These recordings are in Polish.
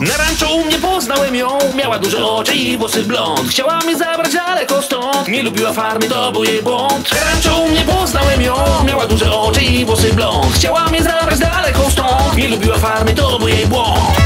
Na rancho u mnie poznałem ją. Miała duże oczy i włosy blond. Chciała mnie zabrać daleko stąd. Nie lubiła farmy, to był jej błąd. Na rancho u mnie poznałem ją. Miała duże oczy i włosy blond. Chciała mnie zabrać daleko stąd. Nie lubiła farmy, to był jej błąd.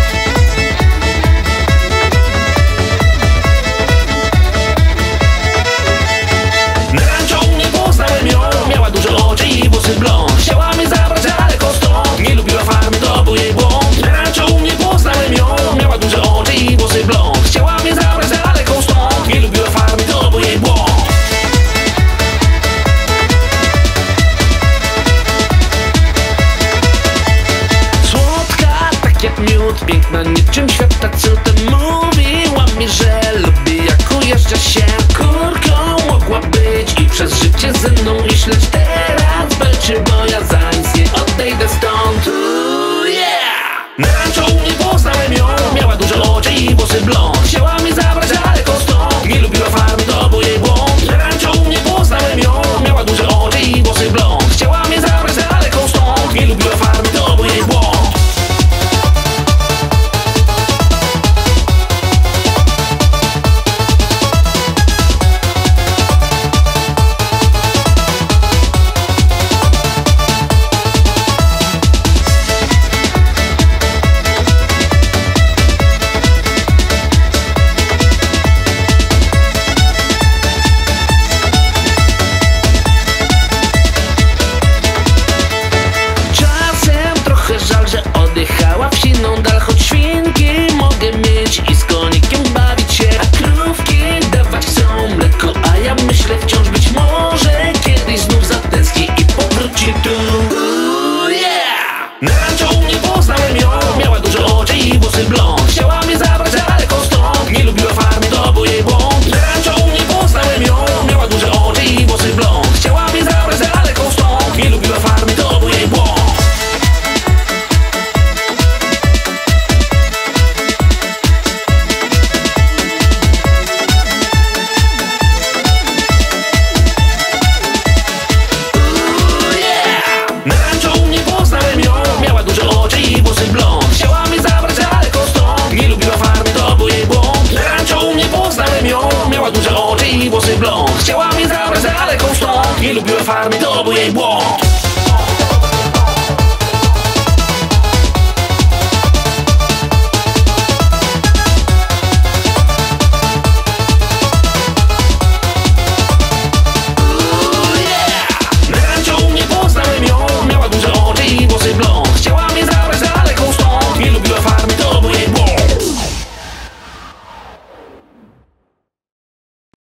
przez życie ze mną i śledź teraz. Belczy, bo ja za nie odejdę stąd. Ooh, yeah! Na ciągu poznałem ją, miała duże oczy i włosy blond. Chciała mnie zabrać daleko stąd. Nie lubiła farmy, to był jej błąd.